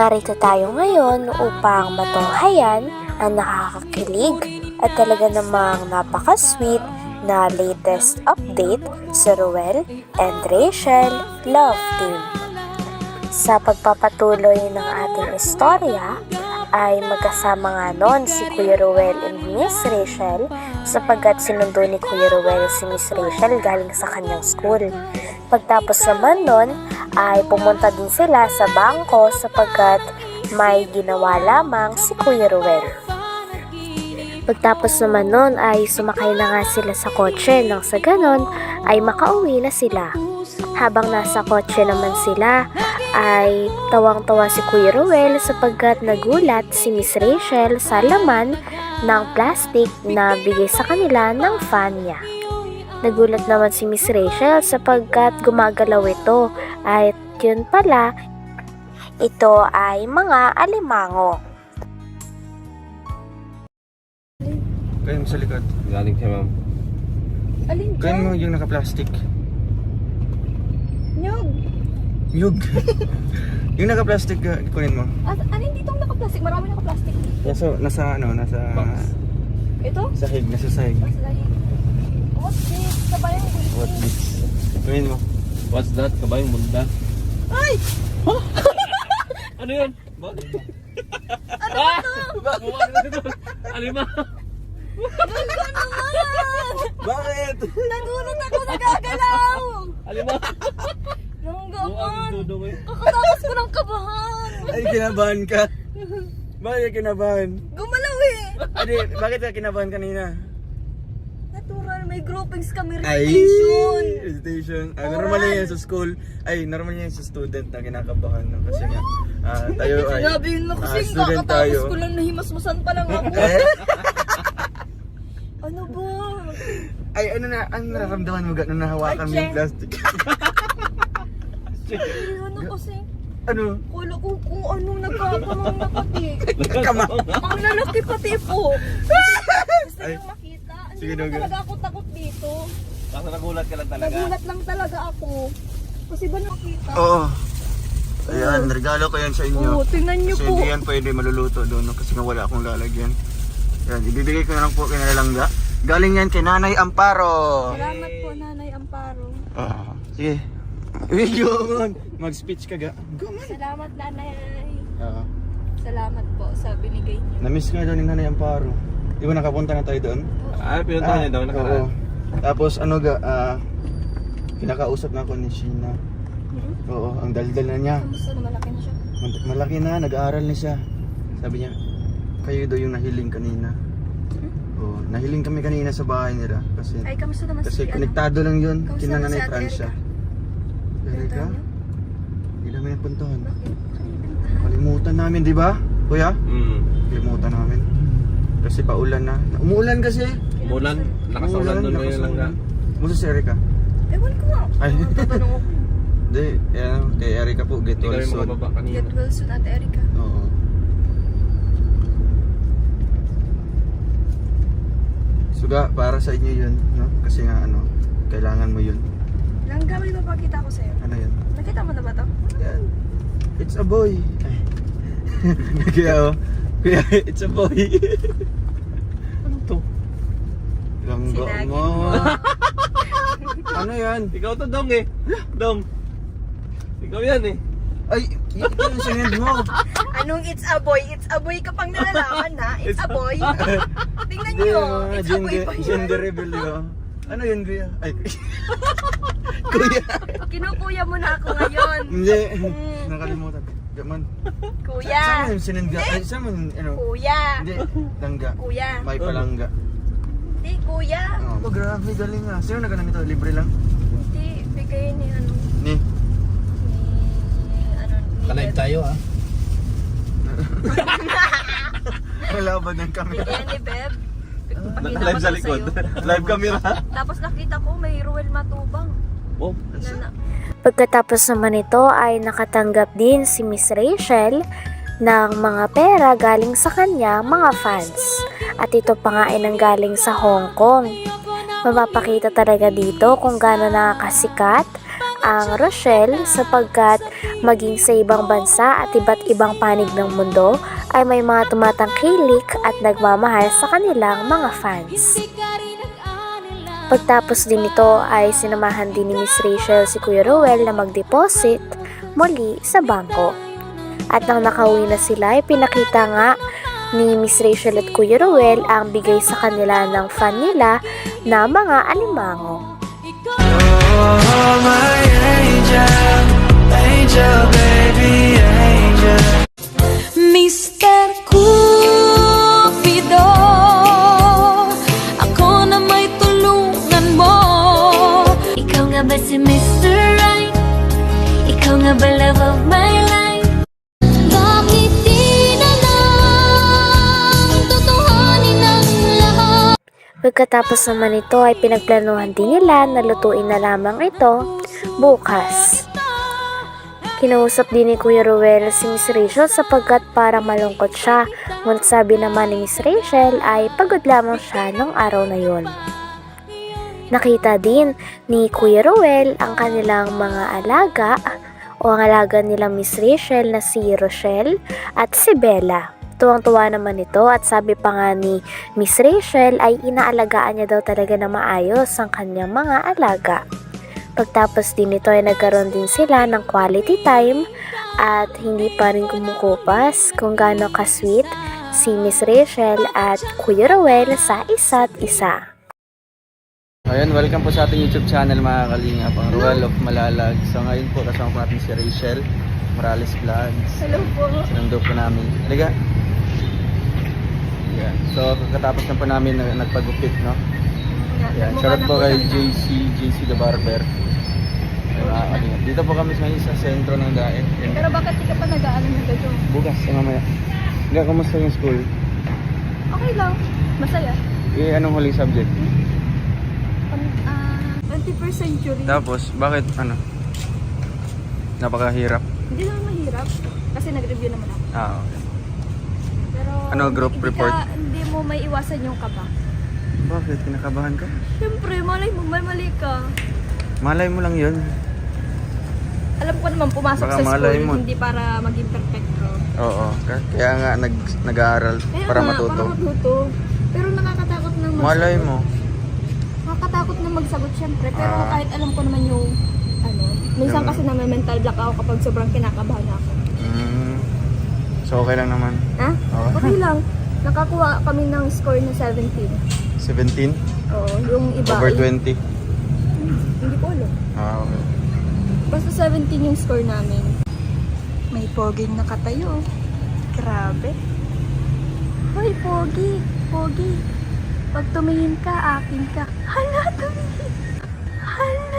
Narito tayo ngayon upang matunghayan ang nakakakilig at talaga namang napaka-sweet na latest update sa Ruel and Rachel Love Team. Sa pagpapatuloy ng ating istorya, ay magkasama nga noon si Kuya Ruel and Miss Rachel sapagkat sinundo ni Kuya Ruel si Miss Rachel galing sa kanyang school. Pagtapos naman noon ay pumunta din sila sa bangko sapagkat may ginawa lamang si Kuya Ruel. Pagtapos naman noon ay sumakay na nga sila sa kotse nang sa ganon ay makauwi na sila. Habang nasa kotse naman sila ay tawang-tawa si Kuya Ruel sapagkat nagulat si Miss Rachel sa laman ng plastic na bigay sa kanila ng fan niya. Nagulat naman si Miss Rachel sapagkat gumagalaw ito at yun pala, ito ay mga alimango. Kaya mo sa likod. Galing kay ma'am. Alin dyan? mo yung naka-plastic. Nyog! Yug. yung naka-plastic, uh, kunin mo. At alin dito ang naka-plastic? Marami naka-plastic. Nasa, nasa ano, nasa... Box. Ito? Sahig, nasa sahig. Mas lahi. What's. What this? Kunin mo. What's that? Kabayong bunda. Ay! Ano yun? Bakit? Ano ah! ito? Alima! Ganda naman! Bakit? Nagulat ako nagagalaw! Alima! Dudong eh. Kakatapos ko ng kabahan! Ay, kinabahan ka. Bakit ka kinabahan? Gumalaw eh! Adi, bakit ka kinabahan kanina? May groupings kami Ay, recitation! recitation. Ah, normal yan sa school. Ay, normal yan sa student na kinakabahan. No? Kasi nga, ah, tayo ay... Sinabi yun na kasi ah, student kakatapos ko lang nahimasmasan pa lang ako. Eh? ano ba? Ay, ano na, ang nararamdaman mo gano'n nahawakan mo yung Ay, plastic? Eh, ano kasi? ano? Kala ko kung anong nagkakaroon na pati. Kama. Ang lalaki pati po. Gusto Ay. Sige, naman Doga. talaga ako takot dito. Baka nagulat ka lang talaga. Nagulat lang talaga ako. Kasi ba nakita? Oo. Ayan, regalo ko yan sa inyo. Oo, tingnan niyo Kasi po. hindi yan pwede maluluto doon no? kasi nga wala akong lalagyan. Yan, ibibigay ko na lang po kay Nalangga. Galing yan kay Nanay Amparo. Salamat po, Nanay Amparo. Ah, sige. Video. Mag-speech ka ga. Go man. Salamat, Nanay. Oo. Salamat po sa binigay niyo. Na-miss ka daw ni Nanay Amparo. Di ba nakapunta na tayo doon? Ah, pinuntahan niya daw oo. nakaraan. Tapos ano ga, ah, kinakausap na ako ni Sheena. Hmm? Oo, ang daldal na niya. Kamusta na malaki na siya? Mal- Malaki na, nag-aaral na siya. Sabi niya, kayo daw yung nahiling kanina. Oo, nahiling kami kanina sa bahay nila. Kasi, Ay, kamusta naman kasi si ano? konektado lang yun. Kamusta Kina naman Nanay si Ate Francia. Erika? Niyo? Hindi namin napuntahan. Bakit? Kalimutan namin, di ba? Kuya? Hmm. Kalimutan namin. Kasi paulan na. Umuulan kasi. Umulan. Nakasaulan doon ngayon lang nga. Musa si Erika? Ewan ko nga. Ay. Tatanong ako. Hindi, yan. Kay Erika po, get well soon. Get well soon, Ate Erika. Oo. Suga, para sa inyo yun, no? Kasi nga ano, kailangan mo yun. Langga, may mapakita ko sa'yo. Ano yun? Nakita mo na ba to? Yan. It's a boy. Ay. Kaya oh. Kaya it's a boy. Ano to? Langga Sinagin mo. mo. ano yan? Ikaw to, Dong eh. Dong. Ikaw yan eh. Ay, ito yung sinend mo. Anong it's a boy? It's a boy ka pang nalalaman na. It's a boy. Tingnan nyo. It's a boy gender, pa yun. gender reveal yun. Ano yun, kuya? Ay, kuya. Kinukuya mo na ako ngayon. Hindi. Mm. Nakalimutan. Gaman. Kuya. Saan mo yung sinend ga? Ay, saan mo yung, ano? Kuya. Hindi, langga. Kuya. May palangga. Hindi, kuya. Oh, grabe, galing ah. Sino nagano nito? Libre lang? Hindi, bigay ni ano. Ni? Ni, ano, ni Kalive tayo ah. Kalaban ng kami. Bigay yan ni Beb. Ko sa likod. Live camera. Tapos nakita ko may Ruel Matubang. Pagkatapos naman ito ay nakatanggap din si Miss Rachel ng mga pera galing sa kanya mga fans. At ito pa nga ay nanggaling sa Hong Kong. Mapapakita talaga dito kung gaano nakakasikat ang Rochelle sapagkat maging sa ibang bansa at iba't ibang panig ng mundo ay may mga tumatangkilik at nagmamahal sa kanilang mga fans. Pagtapos din nito ay sinamahan din ni Miss Rachel si Kuya Ruel na mag-deposit muli sa bangko. At nang nakauwi na sila ay pinakita nga ni Miss Rachel at Kuya Ruel ang bigay sa kanila ng fan nila na mga alimango. Mr. Cupido Pagkatapos naman ito ay pinagplanuhan din nila na lutuin na lamang ito bukas. Kinausap din ni Kuya Ruel si Miss Rachel sapagkat para malungkot siya. Ngunit sabi naman ni Miss Rachel ay pagod lamang siya nung araw na yon. Nakita din ni Kuya Ruel ang kanilang mga alaga o ang alaga nila Miss Rachel na si Rochelle at si Bella. Tuwang-tuwa naman ito at sabi pa nga ni Miss Rachel ay inaalagaan niya daw talaga na maayos ang kanyang mga alaga. Pagtapos din nito ay nagkaroon din sila ng quality time at hindi pa rin kumukupas kung gaano ka-sweet si Miss Rachel at Kuya Rowell sa isa't isa. Ayun, welcome po sa ating YouTube channel mga kalinga, pang Ruel of Malalag. So ngayon po kasama po natin si Rachel Morales Vlogs. Hello po. Sinundo po namin. Halika. Yan. So kakatapos na po namin na, nagpagupit, no? Yan. Shoutout po kay JC, JC the Barber. Kalinga. Dito po kami ngayon sa sentro ng Daet. Pero bakit di ka pa nag-aalam ng gajo? Bukas, sa mamaya. Hanggang kamusta yung school? Okay lang. Masaya. Eh, anong huling subject? Ah, 21st century. Tapos, bakit ano? Napakahirap. Hindi naman mahirap. Kasi nag-review naman ako. Ah, okay. Pero Ano, group hindi report? Ka, hindi mo may iwasan yung kaba. Bakit? Kinakabahan ka? Siyempre, malay mo, may mali ka. Malay mo lang yun. Alam ko naman pumasok Baka sa malay school, mo. hindi para maging perfecto. Oo. Ka- Kaya nga nag, nag-aaral Kaya para nga, matuto. Para matuto. Pero nakakatakot na magsagot. Malay mo. Nakakatakot na magsagot syempre. Pero Ah. kahit alam ko naman yung ano, minsan Yung- kasi naman mental block ako kapag sobrang kinakabahan ako. So, okay lang naman. Ha? Okay. Okay lang. Nakakuha kami ng score na 17. 17 Oo, yung iba. over eh, 20. Hindi ko alam. Ah, okay. Basta 17 yung score namin. May poging nakatayo. Grabe. Hoy, pogi. Pogi. Pag tumingin ka, akin ka. Hala, tumingin. Hala,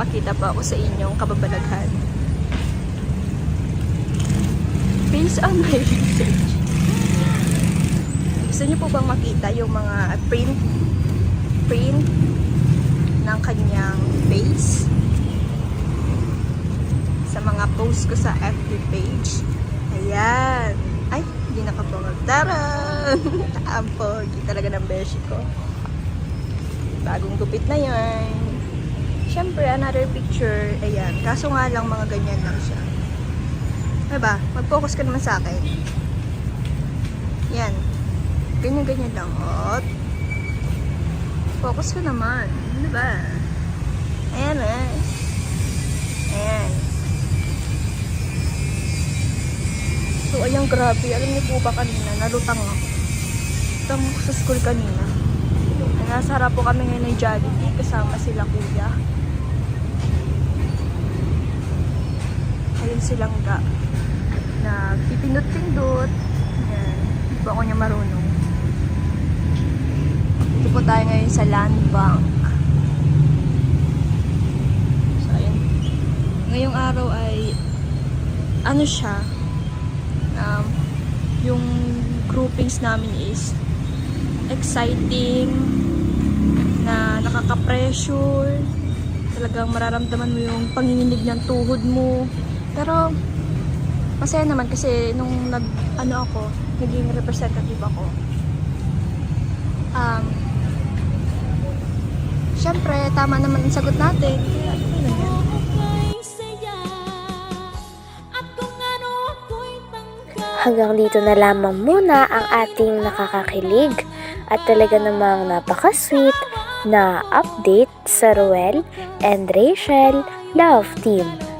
May papakita pa ako sa inyong kababalaghan. Based on my research, gusto niyo po bang makita yung mga print print ng kanyang face sa mga post ko sa FB page? Ayan. Ay, hindi nakapangag. Taran! Ang talaga ng beshi ko. Bagong gupit na yan. Siyempre, another picture. Ayan. Kaso nga lang, mga ganyan lang siya. Diba? Mag-focus ka naman sa akin. Yan. Ganyan-ganyan lang. Ot. Focus ka naman. Diba? Ayan eh. Ayan. So, ayan, grabe. Alam niyo po ba kanina, nalutang ako. Lutang ako sa school kanina. Nasa harap po kami ngayon ng Jollibee kasama sila kuya. Ayun silang ga. Na pipindot-pindot. Ayan. Hindi ako niya marunong. Dito po tayo ngayon sa land bank. So, ayun. Ngayong araw ay ano siya, um, yung groupings namin is exciting, na nakaka-pressure, talagang mararamdaman mo yung panginginig ng tuhod mo. Pero, masaya naman kasi nung nag, ano ako, naging representative ako. Um, Siyempre, tama naman ang sagot natin. Hanggang dito na lamang muna ang ating nakakakilig at talaga namang napaka-sweet na update sa Ruel and Rachel Love Team.